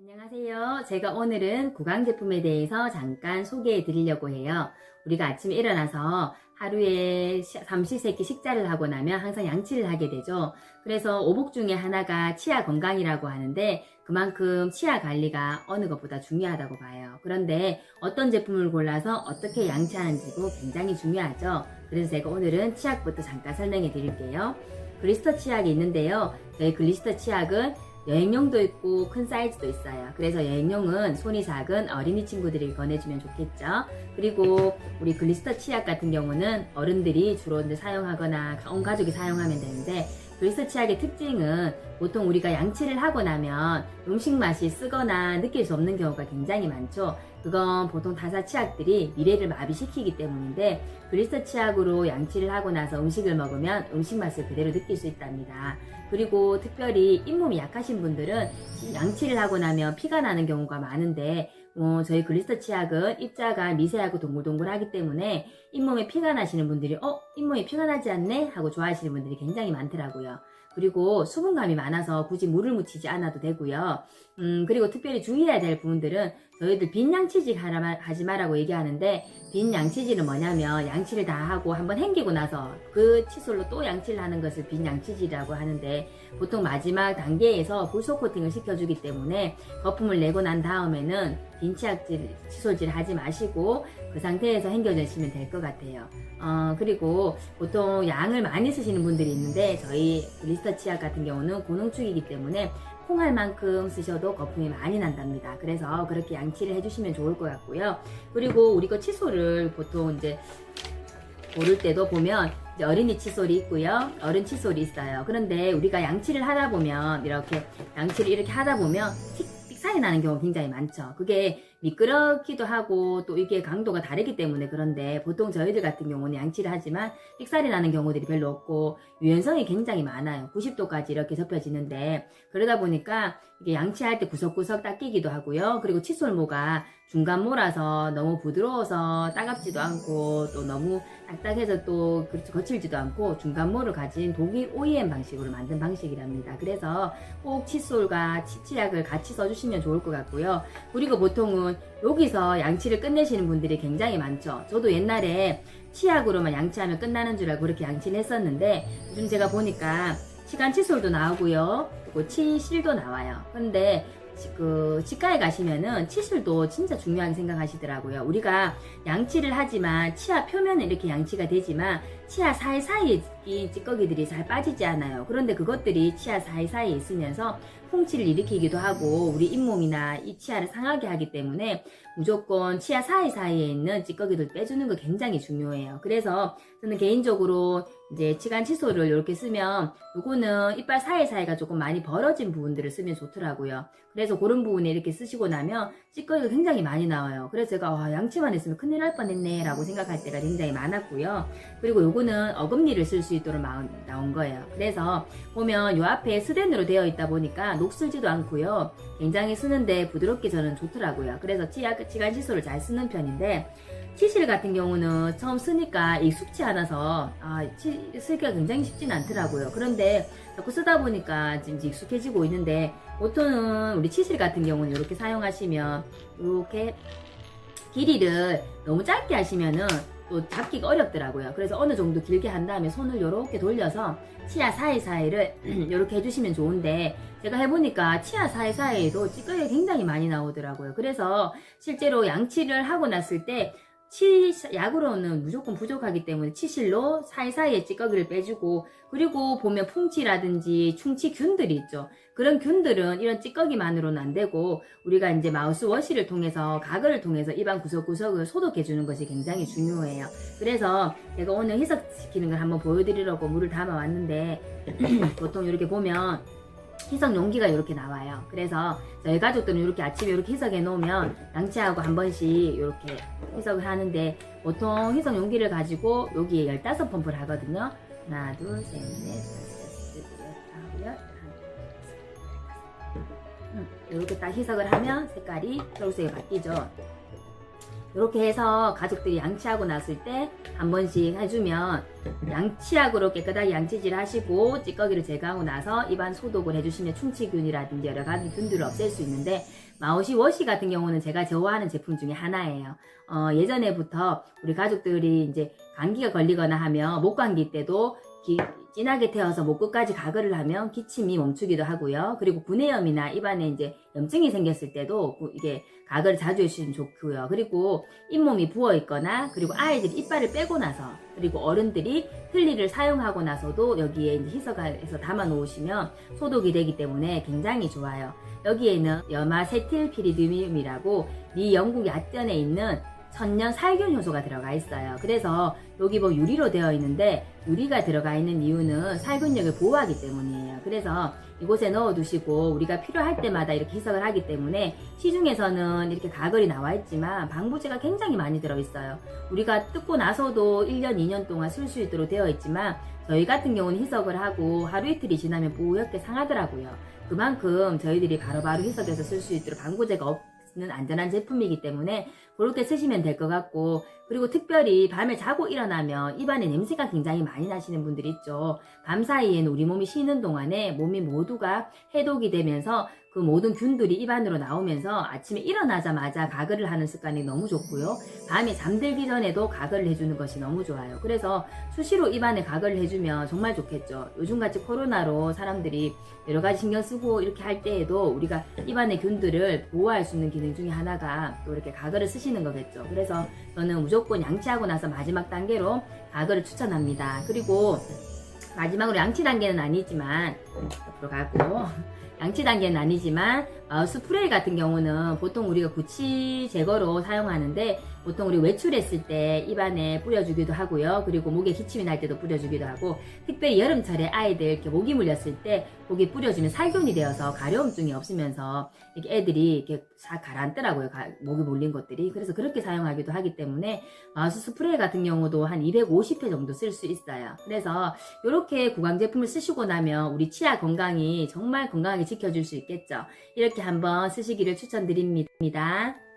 안녕하세요. 제가 오늘은 구강 제품에 대해서 잠깐 소개해 드리려고 해요. 우리가 아침에 일어나서 하루에 시- 삼시세끼 식사를 하고 나면 항상 양치를 하게 되죠. 그래서 오복 중에 하나가 치아 건강이라고 하는데 그만큼 치아 관리가 어느 것보다 중요하다고 봐요. 그런데 어떤 제품을 골라서 어떻게 양치하는지도 굉장히 중요하죠. 그래서 제가 오늘은 치약부터 잠깐 설명해 드릴게요. 글리스터 치약이 있는데요. 저희 글리스터 치약은 여행용도 있고 큰 사이즈도 있어요. 그래서 여행용은 손이 작은 어린이 친구들이 권해주면 좋겠죠. 그리고 우리 글리스터 치약 같은 경우는 어른들이 주로 사용하거나 온 가족이 사용하면 되는데 글리스터 치약의 특징은 보통 우리가 양치를 하고 나면 음식 맛이 쓰거나 느낄 수 없는 경우가 굉장히 많죠. 그건 보통 타사 치약들이 미래를 마비시키기 때문인데 글리스터 치약으로 양치를 하고 나서 음식을 먹으면 음식 맛을 그대로 느낄 수 있답니다. 그리고 특별히 잇몸이 약하신 분들은 양치를 하고 나면 피가 나는 경우가 많은데 어, 저희 글리스터 치약은 입자가 미세하고 동글동글하기 때문에 잇몸에 피가 나시는 분들이 어? 잇몸에 피가 나지 않네? 하고 좋아하시는 분들이 굉장히 많더라고요. 그리고 수분감이 많아서 굳이 물을 묻히지 않아도 되고요. 음, 그리고 특별히 주의해야 될 부분들은 저희들 빈 양치질 하지 말라고 얘기하는데 빈 양치질은 뭐냐면 양치를 다 하고 한번 헹기고 나서 그 칫솔로 또 양치를 하는 것을 빈 양치질이라고 하는데 보통 마지막 단계에서 불소 코팅을 시켜주기 때문에 거품을 내고 난 다음에는 빈 치약질, 칫솔질 하지 마시고 그 상태에서 헹겨주시면 될 것 같아요. 어, 그리고 보통 양을 많이 쓰시는 분들이 있는데 저희 블리스터 치약 같은 경우는 고농축이기 때문에 콩할 만큼 쓰셔도 거품이 많이 난답니다. 그래서 그렇게 양치를 해주시면 좋을 것 같고요. 그리고 우리 거 칫솔을 보통 이제 고를 때도 보면 어린이 칫솔이 있고요. 어른 칫솔이 있어요. 그런데 우리가 양치를 하다 보면 이렇게 양치를 이렇게 하다 보면 틱 삑사리 나는 경우 굉장히 많죠. 그게 미끄럽기도 하고 또 이게 강도가 다르기 때문에 그런데 보통 저희들 같은 경우는 양치를 하지만 삑살이 나는 경우들이 별로 없고 유연성이 굉장히 많아요. 90도까지 이렇게 접혀지는데 그러다 보니까 이게 양치할 때 구석구석 닦이기도 하고요. 그리고 칫솔모가 중간모라서 너무 부드러워서 따갑지도 않고 또 너무 딱딱해서 또 거칠지도 않고 중간 모를 가진 독일 OEM 방식으로 만든 방식이랍니다. 그래서 꼭 칫솔과 치치약을 같이 써주시면 좋을 것 같고요. 그리고 보통은 여기서 양치를 끝내시는 분들이 굉장히 많죠. 저도 옛날에 치약으로만 양치하면 끝나는 줄 알고 그렇게 양치를 했었는데 요즘 제가 보니까 치간 칫솔도 나오고요. 그리고 치실도 나와요. 근데 치- 그 치과에 가시면은 치실도 진짜 중요하게 생각하시더라고요. 우리가 양치를 하지만 치아 표면은 이렇게 양치가 되지만 치아 사이사이에 이 찌꺼기들이 잘 빠지지 않아요. 그런데 그것들이 치아 사이사이에 있으면서 홍치를 일으키기도 하고 우리 잇몸이나 이 치아를 상하게 하기 때문에 무조건 치아 사이사이에 있는 찌꺼기들 빼주는 거 굉장히 중요해요. 그래서 저는 개인적으로 이제 치간 칫솔을 이렇게 쓰면 요거는 이빨 사이사이가 조금 많이 벌어진 부분들을 쓰면 좋더라고요. 그래서 그런 부분에 이렇게 쓰시고 나면 찌꺼기가 굉장히 많이 나와요. 그래서 제가 와, 양치만 했으면 큰일 날 뻔했네 라고 생각할 때가 굉장히 많았고요. 그리고 요거는 어금니를 쓸 수 있도록 마- 나온 거예요. 그래서 보면 요 앞에 스텐으로 되어 있다 보니까 녹슬지도 않고요. 굉장히 쓰는데 부드럽게 저는 좋더라고요. 그래서 치약, 치간 칫솔을 잘 쓰는 편인데 치실 같은 경우는 처음 쓰니까 익숙치 않아서 아, 치, 쓰기가 굉장히 쉽진 않더라고요. 그런데 자꾸 쓰다 보니까 지금 익숙해지고 있는데 보통은 우리 치실 같은 경우는 이렇게 사용하시면 이렇게 길이를 너무 짧게 하시면은 또 잡기가 어렵더라고요. 그래서 어느 정도 길게 한 다음에 손을 이렇게 돌려서 치아 사이사이를 이렇게 해주시면 좋은데 제가 해보니까 치아 사이사이에도 찌꺼기가 굉장히 많이 나오더라고요. 그래서 실제로 양치를 하고 났을 때 치, 약으로는 무조건 부족하기 때문에 치실로 사이사이에 찌꺼기를 빼주고 그리고 보면 풍치라든지 충치균들이 있죠. 그런 균들은 이런 찌꺼기만으로는 안 되고 우리가 이제 마우스 워시를 통해서 가글을 통해서 입안 구석구석을 소독해 주는 것이 굉장히 중요해요. 그래서 제가 오늘 희석시키는 걸 한번 보여드리려고 물을 담아 왔는데 보통 이렇게 보면 희석 용기가 이렇게 나와요. 그래서 저희 가족들은 이렇게 아침에 이렇게 희석해 놓으면 양치하고 한 번씩 이렇게 희석을 하는데 보통 희석 용기를 가지고 여기에 15펌프를 하거든요. 하나, 둘, 셋, 넷, 다섯, 여섯, 일곱, 여덟, 아홉, 열, 하나, 이렇게 딱 희석을 하면 색깔이 초록색이 바뀌죠. 이렇게 해서 가족들이 양치하고 났을 때 한 번씩 해주면 양치약으로 깨끗하게 양치질 하시고 찌꺼기를 제거하고 나서 입안 소독을 해주시면 충치균이라든지 여러 가지 균들을 없앨 수 있는데 마오시 워시 같은 경우는 제가 좋아하는 제품 중에 하나예요. 어, 예전에부터 우리 가족들이 이제 감기가 걸리거나 하면 목감기 때도 기- 진하게 태워서 목 끝까지 가글을 하면 기침이 멈추기도 하고요. 그리고 구내염이나 입안에 이제 염증이 생겼을 때도 구- 이게 가글을 자주 해주시면 좋고요. 그리고 잇몸이 부어 있거나 그리고 아이들이 이빨을 빼고 나서 그리고 어른들이 틀니를 사용하고 나서도 여기에 희석해서 담아 놓으시면 소독이 되기 때문에 굉장히 좋아요. 여기에는 여마세틸피리듐이라고 미 영국 야전에 있는 천년 살균 효소가 들어가 있어요. 그래서 여기 뭐 유리로 되어 있는데 유리가 들어가 있는 이유는 살균력을 보호하기 때문이에요. 그래서 이곳에 넣어 두시고 우리가 필요할 때마다 이렇게 희석을 하기 때문에 시중에서는 이렇게 가글이 나와 있지만 방부제가 굉장히 많이 들어 있어요. 우리가 뜯고 나서도 1년, 2년 동안 쓸 수 있도록 되어 있지만 저희 같은 경우는 희석을 하고 하루 이틀이 지나면 뽀얗게 상하더라고요. 그만큼 저희들이 바로 바로 희석해서 쓸 수 있도록 방부제가 없 는 안전한 제품이기 때문에 그렇게 쓰시면 될 것 같고 그리고 특별히 밤에 자고 일어나면 입안에 냄새가 굉장히 많이 나시는 분들이 있죠. 밤 사이에는 우리 몸이 쉬는 동안에 몸이 모두가 해독이 되면서 그 모든 균들이 입안으로 나오면서 아침에 일어나자마자 가글을 하는 습관이 너무 좋고요. 밤에 잠들기 전에도 가글을 해주는 것이 너무 좋아요. 그래서 수시로 입안에 가글을 해주면 정말 좋겠죠. 요즘같이 코로나로 사람들이 여러 가지 신경 쓰고 이렇게 할 때에도 우리가 입안의 균들을 보호할 수 있는 기능 중에 하나가 또 이렇게 가글을 쓰시는 거겠죠. 그래서 저는 무조건 양치하고 나서 마지막 단계로 가글을 추천합니다. 그리고 마지막으로 양치 단계는 아니지만 옆으로 가고 양치 단계는 아니지만 어, 스프레이 같은 경우는 보통 우리가 구취 제거로 사용하는데 보통 우리 외출했을 때 입안에 뿌려주기도 하고요. 그리고 목에 기침이 날 때도 뿌려주기도 하고 특별히 여름철에 아이들 이렇게 모기 물렸을 때 목에 뿌려주면 살균이 되어서 가려움증이 없으면서 이렇게 애들이 이렇게 잘 가라앉더라고요. 가- 목이 물린 것들이. 그래서 그렇게 사용하기도 하기 때문에 마우스 스프레이 같은 경우도 한 250회 정도 쓸 수 있어요. 그래서 이렇게 구강 제품을 쓰시고 나면 우리 치아 건강이 정말 건강하게 지켜줄 수 있겠죠. 이렇 게 한번 쓰시기를 추천드립니다.